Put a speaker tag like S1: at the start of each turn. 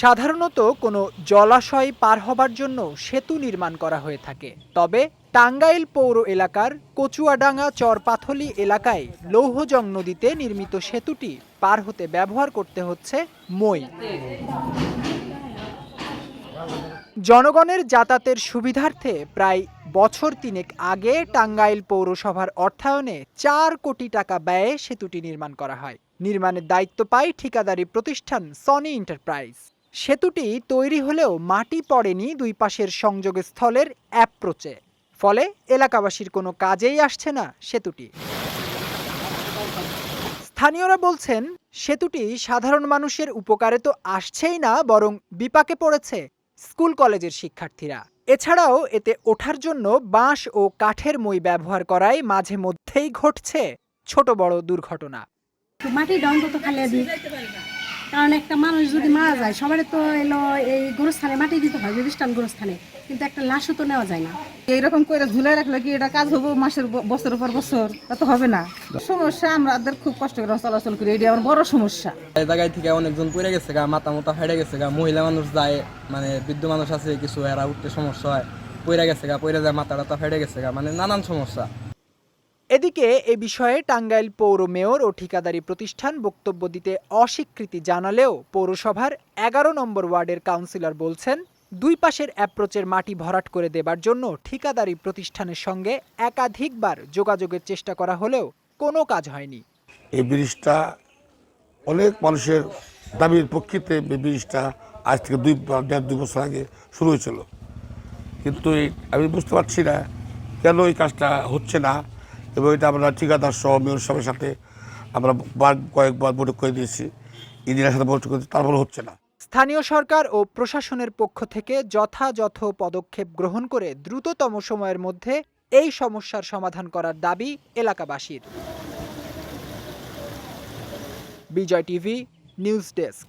S1: সাধারণত কোনো জলাশয় পার হবার জন্য সেতু নির্মাণ করা হয়ে থাকে। তবে টাঙ্গাইল পৌর এলাকার কচুয়াডাঙ্গা চরপাথলি এলাকায় লৌহজং নদীতে নির্মিত সেতুটি পার হতে ব্যবহার করতে হচ্ছে মই জনগণের যাতায়াতের সুবিধার্থে প্রায় বছর তিনেক আগে টাঙ্গাইল পৌরসভার অর্থায়নে চার কোটি টাকা ব্যয়ে সেতুটি নির্মাণ করা হয়। নির্মাণের দায়িত্ব পায় ঠিকাদারি প্রতিষ্ঠান সনি এন্টারপ্রাইজ সেতুটি তৈরি হলেও মাটি পড়েনি দুই পাশের সংযোগস্থলের অ্যাপ্রোচে ফলে এলাকাবাসীর কোনো কাজেই আসছে না সেতুটি। স্থানীয়রা বলছেন, সেতুটি সাধারণ মানুষের উপকারে তো আসছেই না, বরং বিপাকে পড়েছে স্কুল কলেজের শিক্ষার্থীরা। এছাড়াও এতে ওঠার জন্য বাঁশ ও কাঠের মই ব্যবহার করায় মাঝে মধ্যেই ঘটছে ছোট বড় দুর্ঘটনা।
S2: তো খালি কারণ একটা মানুষ যদি মারা যায় সবারই তো এলো এই গোরস্থানে মাটি দিতে হয় রেজিস্ট্রান গোরস্থানে। কিন্তু একটা লাশও তো নেওয়া যায় না।
S3: এইরকম করে ঝুলে রাখলে কি এটা কাজ হব মাসের বছরের পর বছর? তা তো হবে না। সমস্যা আমাদের খুব কষ্ট করে চলাচল করি এটা আমার বড় সমস্যা।
S4: এই জায়গায় থেকে অনেকজন পড়ে গেছে গা মাথা মোতা ফেটে গেছে গা মহিলা মানুষ যায় মানে বৃদ্ধ মানুষ আছে কিছু এরা উঠতে সমস্যা হয়। পড়ে গেছে গা পড়ে যায় মাথা টাথা ফেটে গেছে গা মানে নানান সমস্যা।
S1: এদিকে এ বিষয়ে টাঙ্গাইল পৌর মেয়র ও ঠিকাদারি প্রতিষ্ঠান বক্তব্য দিতে অস্বীকৃতি জানালেও পৌরসভার এগারো নম্বর ওয়ার্ডের কাউন্সিলর বলছেন, দুই পাশের অ্যাপ্রোচের মাটি ভরাট করে দেবার জন্য ঠিকাদারি প্রতিষ্ঠানের সঙ্গে একাধিকবার যোগাযোগের চেষ্টা করা হলেও কোনো কাজ হয়নি।
S5: এই ব্রিজটা অনেক মানুষের দাবির পক্ষিতে এই ব্রিজটা আজ থেকে দুই, দেড়, দুই বছর আগে শুরু হয়েছিল। কিন্তু আমি বুঝতে পারছি না কেন এই কাজটা হচ্ছে না। এবং এটা আমরা ঠিকাদার সহ মেয়র সবের সাথে আমরা কয়েকবার বৈঠক করে দিয়েছি। ইঞ্জিনিয়ার সাথে বৈঠক করে তারপর হচ্ছে না।
S1: স্থানীয় সরকার ও প্রশাসনের পক্ষ থেকে যথাযথ পদক্ষেপ গ্রহণ করে দ্রুততম সময়ের মধ্যে এই সমস্যার সমাধান করার দাবি এলাকাবাসীর। Bijoy TV, news desk.